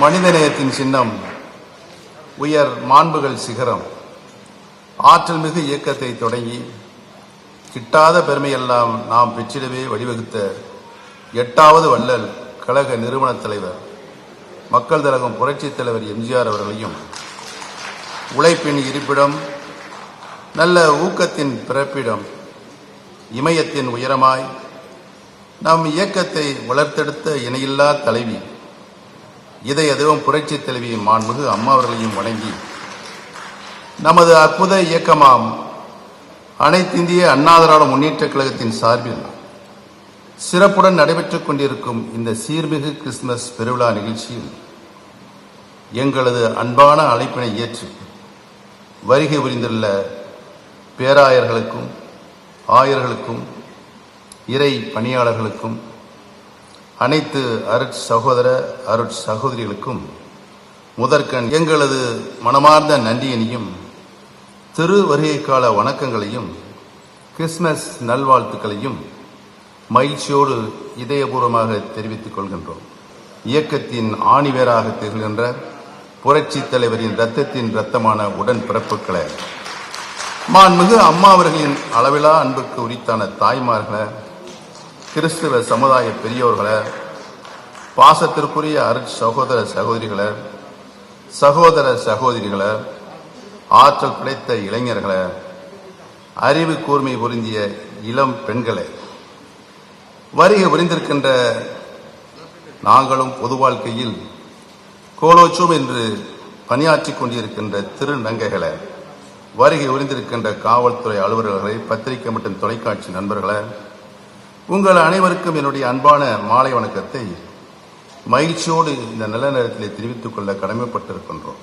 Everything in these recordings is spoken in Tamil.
மனிதநேயத்தின் சின்னம் உயர் மாண்புகள் சிகரம் ஆற்றல் மிகு இயக்கத்தை தொடங்கி கிட்டாத பெருமையெல்லாம் நாம் பெற்றிடவே வழிவகுத்த எட்டாவது வள்ளல் கழக நிறுவனத் தலைவர் மக்கள் தலகம் புரட்சித் தலைவர் எம்ஜிஆர் அவர்களையும் உழைப்பின் இருப்பிடம் நல்ல ஊக்கத்தின் பிறப்பிடம் இமயத்தின் உயரமாய் நம் இயக்கத்தை வளர்த்தெடுத்த இணையில்லா தலைவி இதை அதுவும் புரட்சி தலைவி மாண்புகு அம்மா அவர்களையும் வணங்கி நமது அற்புத இயக்கமாம் அனைத்திந்திய அண்ணா முன்னேற்ற கழகத்தின் சார்பில் சிறப்புடன் நடைபெற்றுக் கொண்டிருக்கும் இந்த சீர்மிகு கிறிஸ்துமஸ் பெருவிழா நிகழ்ச்சியில் எங்களது அன்பான அழைப்பினை ஏற்று வருகை புரிந்துள்ள பேராயர்களுக்கும் ஆயர்களுக்கும் இறை பணியாளர்களுக்கும் அனைத்து அருட் சகோதர அருட் சகோதரிகளுக்கும் முதற்கண் எங்களது மனமார்ந்த நன்றியினையும் திரு வருகை கால வணக்கங்களையும் கிறிஸ்மஸ் நல்வாழ்த்துக்களையும் மகிழ்ச்சியோடு இதயபூர்வமாக தெரிவித்துக் கொள்கின்றோம். இயக்கத்தின் ஆணிவேராக திகழ்கின்ற புரட்சி தலைவரின் ரத்தத்தின் ரத்தமான உடன் பிறப்புக்களை மாண்புமிகு அம்மா அவர்களின் அளவிலா அன்புக்கு உரித்தான தாய்மார்களை கிறிஸ்துவ சமுதாய பெரியோர்களை பாசத்திற்குரிய அரு சகோதர சகோதரிகளை சகோதர சகோதரிகளை ஆற்றல் கிடைத்த இளைஞர்களை அறிவு கூர்மை பொருந்திய இளம் பெண்களை வருகை புரிந்திருக்கின்ற நாங்களும் பொது வாழ்க்கையில் கோலோச்சும் என்று பணியாற்றிக் கொண்டிருக்கின்ற திருநங்கைகளை வருகை உரிந்திருக்கின்ற காவல்துறை அலுவலர்களை பத்திரிகை மற்றும் தொலைக்காட்சி நண்பர்களை உங்கள் அனைவருக்கும் என்னுடைய அன்பான மாலை வணக்கத்தை மகிழ்ச்சியோடு இந்த நல்ல நேரத்தில் தெரிவித்துக் கொள்ள கடமைப்பட்டிருக்கின்றோம்.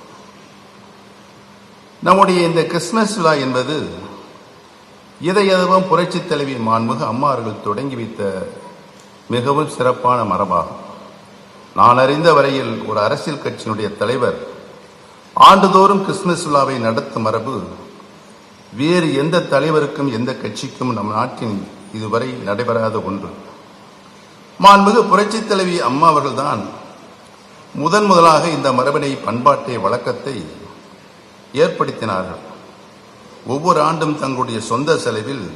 நம்முடைய இந்த கிறிஸ்துமஸ் விழா என்பது இதயதவம் புரட்சி தலைவி மாண்புகு அம்மா அவர்கள் தொடங்கி வைத்த மிகவும் சிறப்பான மரபாகும். நான் அறிந்த வரையில் ஒரு அரசியல் கட்சியினுடைய தலைவர் ஆண்டுதோறும் கிறிஸ்துமஸ் விழாவை நடத்தும் மரபு வேறு எந்த தலைவருக்கும் எந்த கட்சிக்கும் நம் நாட்டின் இதுவரை நடைபெறாத ஒன்று. மாண்புமிகு புரட்சி தலைவி அம்மா அவர்கள்தான் முதன் முதலாக இந்த மரபினை பண்பாட்டை வழக்கத்தை ஏற்படுத்தினார்கள். ஒவ்வொரு ஆண்டும் தங்களுடைய சொந்த செலவில்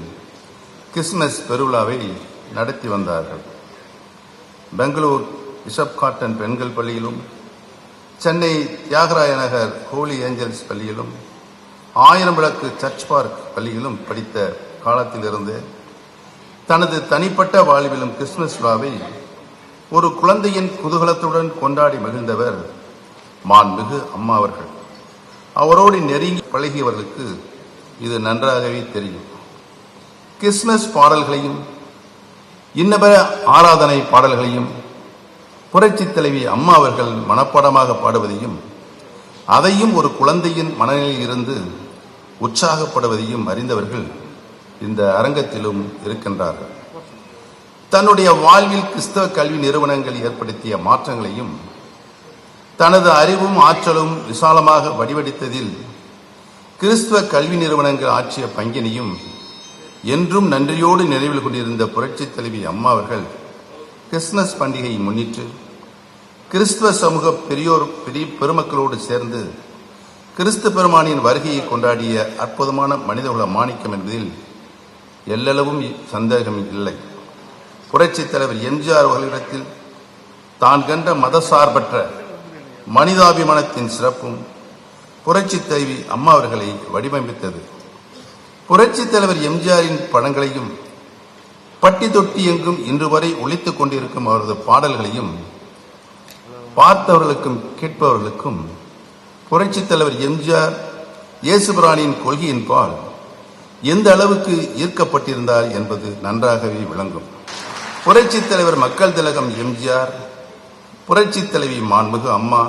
கிறிஸ்துமஸ் பெருவிழாவை நடத்தி வந்தார்கள். பெங்களூர் பிஷப் காட்டன் பெண்கள் பள்ளியிலும் சென்னை தியாகராய நகர் ஹோலி ஏஞ்சல்ஸ் பள்ளியிலும் ஆயிரம் விளக்கு சர்ச் பார்க் பள்ளியிலும் படித்த காலத்திலிருந்து தனது தனிப்பட்ட வாழ்விலும் கிறிஸ்துமஸ் விழாவை ஒரு குழந்தையின் குதூகலத்துடன் கொண்டாடி மகிழ்ந்தவர் மாண்புமிகு அம்மா அவர்கள். அவரோடு நெருங்கி பழகியவர்களுக்கு இது நன்றாகவே தெரியும். கிறிஸ்துமஸ் பாடல்களையும் இன்னபெற ஆராதனை பாடல்களையும் புரட்சி தலைவி அம்மா அவர்கள் மனப்பாடமாக பாடுவதையும் அதையும் ஒரு குழந்தையின் மனநிலையில் இருந்து உற்சாகப்படுவதையும் அறிந்தவர்கள் இந்த அரங்கத்திலும் இருக்கின்றார்கள். தன்னுடைய வாழ்வில் கிறிஸ்தவ கல்வி நிறுவனங்கள் ஏற்படுத்திய மாற்றங்களையும் தனது அறிவும் ஆற்றலும் விசாலமாக வடிவடித்ததில் கிறிஸ்துவ கல்வி நிறுவனங்கள் ஆற்றிய பங்கினையும் என்றும் நன்றியோடு நினைவில் கொண்டிருந்த புரட்சித் தலைவி அம்மா அவர்கள் கிறிஸ்துமஸ் பண்டிகையை முன்னிட்டு கிறிஸ்துவ சமூக பெரியோர் பெரிய பெருமக்களோடு சேர்ந்து கிறிஸ்து பெருமானின் வருகையை கொண்டாடிய அற்புதமான மனிதகுல மாணிக்கம் என்பதில் எல்லளவும் சந்தேகம் இல்லை. புரட்சித் தலைவர் எம்ஜிஆர் அவர்களிடத்தில் தான் கண்ட மதசார்பற்ற மனிதாபிமானத்தின் சிறப்பும் புரட்சித் தலைவி அம்மா அவர்களை வடிவமைத்தது. புரட்சித் தலைவர் எம்ஜிஆரின் படங்களையும் பட்டி தொட்டி எங்கும் இன்று வரை ஒழித்துக் கொண்டிருக்கும் அவரது பாடல்களையும் பார்த்தவர்களுக்கும் கேட்பவர்களுக்கும் புரட்சித் தலைவர் எம்ஜிஆர் இயேசுபிராணியின் கொள்கையின் பால் எந்த அளவுக்கு ஈர்க்கப்பட்டிருந்தார் என்பது நன்றாகவே விளங்கும். புரட்சித் தலைவர் மக்கள் திலகம் எம்ஜிஆர் புரட்சித் தலைவி மாண்புகு அம்மா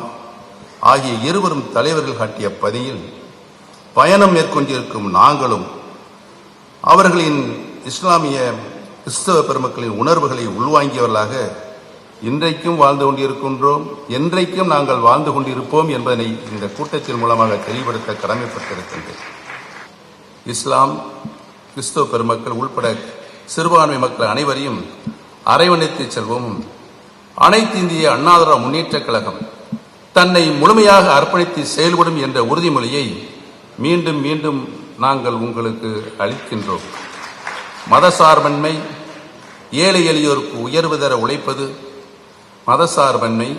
ஆகிய இருவரும் தலைவர்கள் காட்டிய பதியில் பயணம் மேற்கொண்டிருக்கும் நாங்களும் அவர்களின் இஸ்லாமிய கிறிஸ்தவ பெருமக்களின் உணர்வுகளை உள்வாங்கியவர்களாக இன்றைக்கும் வாழ்ந்து கொண்டிருக்கின்றோம். என்றைக்கும் நாங்கள் வாழ்ந்து கொண்டிருப்போம் என்பதனை இந்த கூட்டத்தின் மூலமாக தெளிவுபடுத்த கடமைப்பட்டிருக்கின்றேன். இஸ்லாம் கிறிஸ்தவ பெருமக்கள் உள்பட சிறுபான்மை மக்கள் அனைவரையும் அரவணைத்து செல்வோமும் அனைத்து இந்திய அண்ணாதிர முன்னேற்றக் கழகம் தன்னை முழுமையாக அர்ப்பணித்து செயல்படும் என்ற உறுதிமொழியை மீண்டும் மீண்டும் நாங்கள் உங்களுக்கு அளிக்கின்றோம். மதசார்பன்மை ஏழை எளியோருக்கு உயர்வு தர உழைப்பது மதசார்பன்மை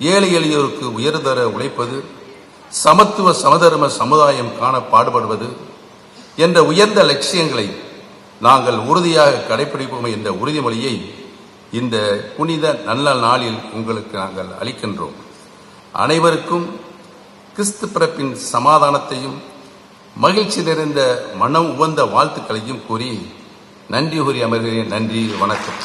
ஏழை எளியோருக்கு உயர்வு தர உழைப்பது சமத்துவ சமதர்ம சமுதாயம் காண பாடுபடுவது என்ற உயர்ந்த லட்சியங்களை நாங்கள் உறுதியாக கடைபிடிப்போம் என்ற உறுதிமொழியை இந்த புனித நல்ல நாளில் உங்களுக்கு நாங்கள் அளிக்கின்றோம். அனைவருக்கும் கிறிஸ்து பிறப்பின் சமாதானத்தையும் மகிழ்ச்சி நிறைந்த மனம் உவந்த வாழ்த்துக்களையும் கூறி நன்றி கூறி அமர்கிறேன். நன்றி வணக்கம்.